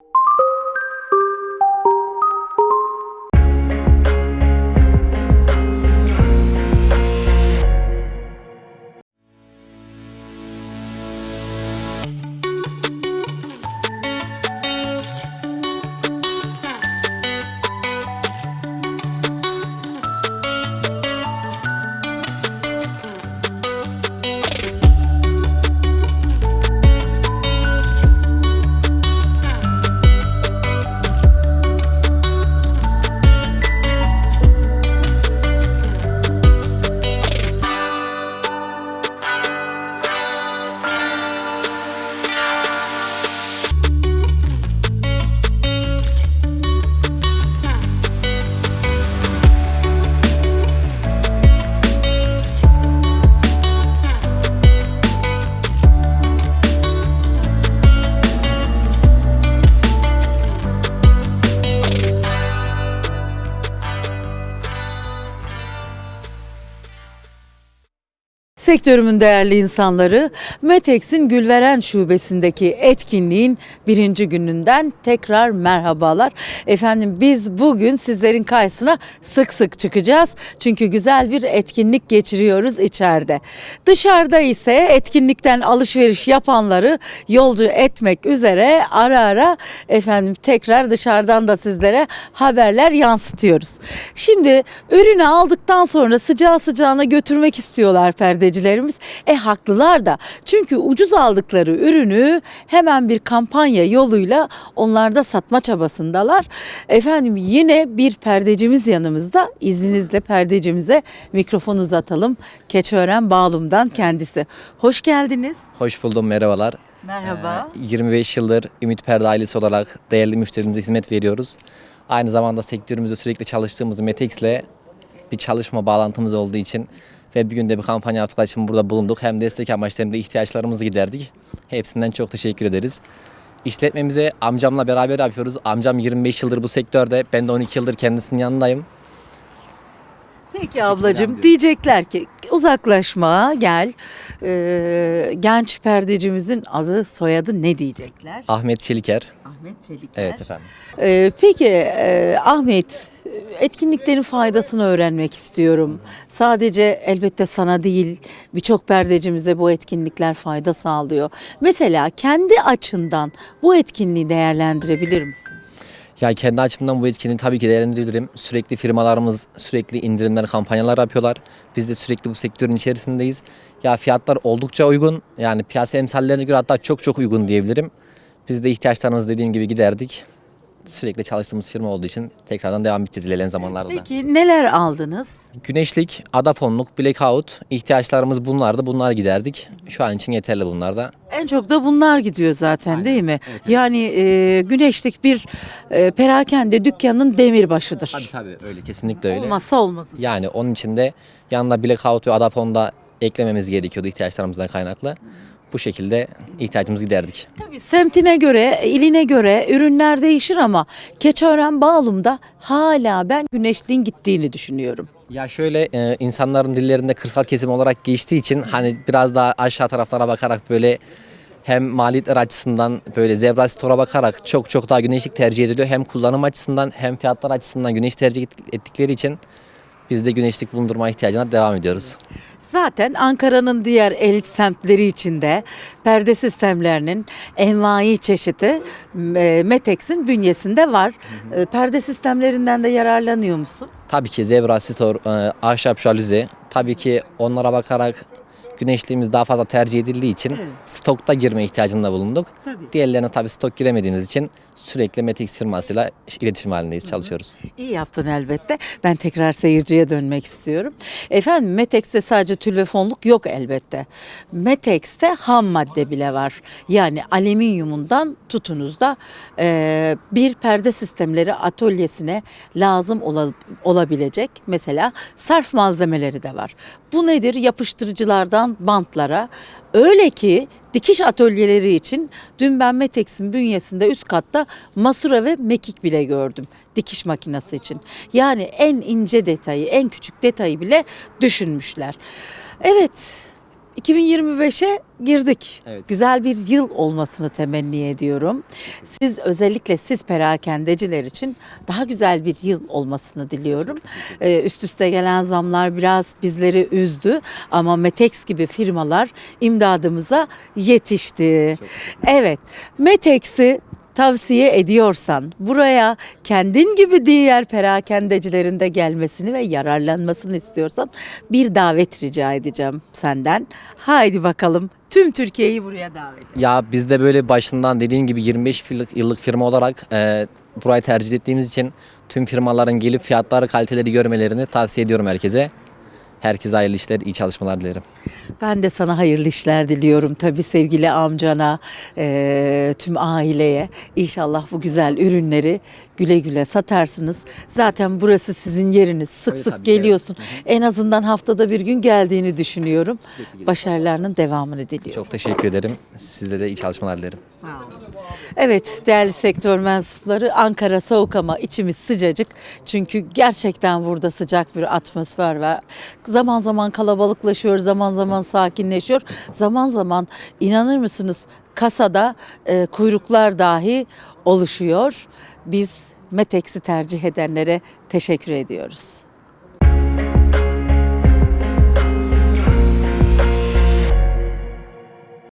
you Sektörümün değerli insanları, Metex'in Gülveren Şubesi'ndeki etkinliğin birinci gününden tekrar merhabalar. Efendim biz bugün sizlerin karşısına sık sık çıkacağız. Çünkü güzel bir etkinlik geçiriyoruz içeride. Dışarıda ise etkinlikten alışveriş yapanları yolcu etmek üzere ara ara efendim tekrar dışarıdan da sizlere haberler yansıtıyoruz. Şimdi ürünü aldıktan sonra sıcağı sıcağına götürmek istiyorlar perdecilerimiz. E haklılar da. Çünkü ucuz aldıkları ürünü hemen bir kampanya yoluyla onlar da satma çabasındalar. Efendim yine bir perdecimiz yanımızda. İzninizle perdecimize mikrofon uzatalım. Keçiören Bağlum'dan kendisi. Hoş geldiniz. Hoş buldum, merhabalar. Merhaba. Ee, 25 yıldır Ümit Perde ailesi olarak değerli müşterimize hizmet veriyoruz. Aynı zamanda sektörümüzde sürekli çalıştığımız Metex'le bir çalışma bağlantımız olduğu için ve bir günde bir kampanya yaptıkları için burada bulunduk. Hem destek amaçlı hem de ihtiyaçlarımızı giderdik. Hepsinden çok teşekkür ederiz. İşletmemize amcamla beraber yapıyoruz. Amcam 25 yıldır bu sektörde. Ben de 12 yıldır kendisinin yanındayım. Peki ablacığım diyecekler ki uzaklaşma gel. Ee, genç perdecimizin adı soyadı ne diyecekler? Ahmet Çeliker. Ahmet Çelikler. Evet efendim. Ee, peki e, Ahmet etkinliklerin faydasını öğrenmek istiyorum. Sadece elbette sana değil birçok perdecimize bu etkinlikler fayda sağlıyor. Mesela kendi açından bu etkinliği değerlendirebilir misin? Ya kendi açımdan bu etkinliği tabii ki değerlendirebilirim. Sürekli firmalarımız sürekli indirimler, kampanyalar yapıyorlar. Biz de sürekli bu sektörün içerisindeyiz. Ya fiyatlar oldukça uygun. Yani piyasa emsallerine göre hatta çok çok uygun diyebilirim. Biz de ihtiyaçlarınızı dediğim gibi giderdik. Sürekli çalıştığımız firma olduğu için tekrardan devam edeceğiz ilerleyen zamanlarda. da. Peki neler aldınız? Güneşlik, adafonluk, blackout ihtiyaçlarımız bunlardı. Bunlar giderdik. Şu an için yeterli bunlar da. En çok da bunlar gidiyor zaten değil mi? Yani e, güneşlik bir e, perakende dükkanın demirbaşıdır. Tabii tabii öyle kesinlikle öyle. Olmazsa olmazı. Yani onun için de yanına blackout ve adafon da eklememiz gerekiyordu ihtiyaçlarımızdan kaynaklı. Bu şekilde ihtiyacımızı giderdik. Tabii semtine göre, iline göre ürünler değişir ama Keçiören Bağlum'da hala ben güneşliğin gittiğini düşünüyorum. Ya şöyle e, insanların dillerinde kırsal kesim olarak geçtiği için hani biraz daha aşağı taraflara bakarak böyle hem maliyetler açısından böyle zebra store'a bakarak çok çok daha güneşlik tercih ediliyor. Hem kullanım açısından hem fiyatlar açısından güneş tercih et- ettikleri için biz de güneşlik bulundurma ihtiyacına devam ediyoruz. Zaten Ankara'nın diğer elit semtleri içinde perde sistemlerinin envai çeşidi e, Metex'in bünyesinde var. E, Perde sistemlerinden de yararlanıyor musun? Tabii ki zebra store, e, ahşap şaluze. Tabii ki onlara bakarak güneşliğimiz daha fazla tercih edildiği için Evet. stokta girme ihtiyacında bulunduk. Tabii. Diğerlerine tabii stok giremediğimiz için sürekli Metex firmasıyla iletişim halindeyiz, çalışıyoruz. İyi yaptın elbette. Ben tekrar seyirciye dönmek istiyorum. Efendim Metex'te sadece tül ve fonluk yok elbette. Metex'te ham madde bile var. Yani alüminyumundan tutunuz da e, bir perde sistemleri atölyesine lazım ola- olabilecek mesela sarf malzemeleri de var. Bu nedir? Yapıştırıcılardan bantlara. Öyle ki dikiş atölyeleri için dün ben Metex'in bünyesinde üst katta masura ve mekik bile gördüm dikiş makinesi için. Yani en ince detayı, en küçük detayı bile düşünmüşler. Evet, 2025'e girdik. Evet. Güzel bir yıl olmasını temenni ediyorum. Siz özellikle siz perakendeciler için daha güzel bir yıl olmasını diliyorum. Ee, üst üste gelen zamlar biraz bizleri üzdü ama Metex gibi firmalar imdadımıza yetişti. Evet, Metex'i tavsiye ediyorsan buraya kendin gibi diğer perakendecilerin de gelmesini ve yararlanmasını istiyorsan bir davet rica edeceğim senden. Haydi bakalım tüm Türkiye'yi buraya davet et. Ya biz de böyle başından dediğim gibi 25 yıllık, yıllık firma olarak e, burayı tercih ettiğimiz için tüm firmaların gelip fiyatları kaliteleri görmelerini tavsiye ediyorum herkese. Herkese hayırlı işler, iyi çalışmalar dilerim. Ben de sana hayırlı işler diliyorum tabii sevgili amcana, eee, tüm aileye. İnşallah bu güzel ürünleri güle güle satarsınız. Zaten burası sizin yeriniz. Sık Tabii, sık geliyorsun. En azından haftada bir gün geldiğini düşünüyorum. Başarılarının devamını diliyorum. Çok teşekkür ederim. Sizde de iyi çalışmalar dilerim. Evet değerli sektör mensupları Ankara soğuk ama içimiz sıcacık. Çünkü gerçekten burada sıcak bir atmosfer var. Zaman zaman kalabalıklaşıyor, zaman zaman sakinleşiyor. Zaman zaman inanır mısınız kasada e, kuyruklar dahi oluşuyor. Biz Metex'i tercih edenlere teşekkür ediyoruz.